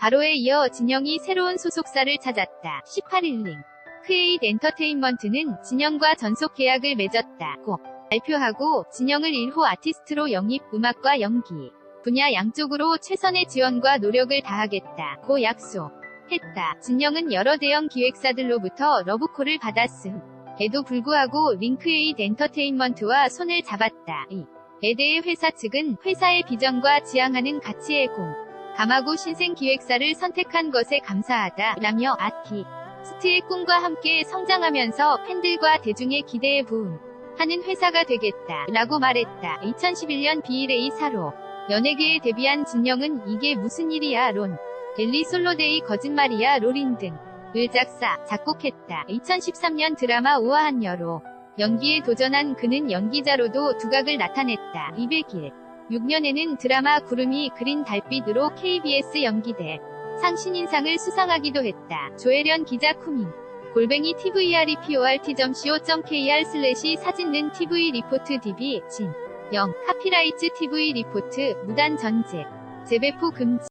바로에 이어 진영이 새로운 소속사를 찾았다. 18일 링. 크에잇 엔터테인먼트는 진영과 전속 계약을 맺었다고 발표하고 진영을 1호 아티스트로 영입, 음악과 연기 분야 양쪽으로 최선의 지원과 노력을 다하겠다고 약속했다. 진영은 여러 대형 기획사들로부터 러브콜을 받았음. 에도 불구하고 링크에잇 엔터테인먼트와 손을 잡았다. 이에 대해 회사 측은 회사의 비전과 지향하는 가치에 공, 감하고 신생 기획사를 선택한 것에 감사하다. 라며 아티. 스트의 꿈과 함께 성장하면서 팬들과 대중의 기대에 부응 하는 회사가 되겠다. 라고 말했다. 2011년 B1A 사로 연예계에 데뷔한 진영은 이게 무슨 일이야 론. 델리 솔로데이 거짓말이야 롤인 등. 을 작사, 작곡했다. 2013년 드라마 우아한 여로 연기에 도전한 그는 연기자로도 두각을 나타냈다. 200일. 6년에는 드라마 구름이 그린 달빛으로 KBS 연기대 상신인상을 수상하기도 했다. 조혜련 기자 쿠밍. 골뱅이 tvreport.co.kr 슬래시 사진는 tv 리포트 db 진. 0. 카피라이츠 tv 리포트 무단 전제. 재배포 금지.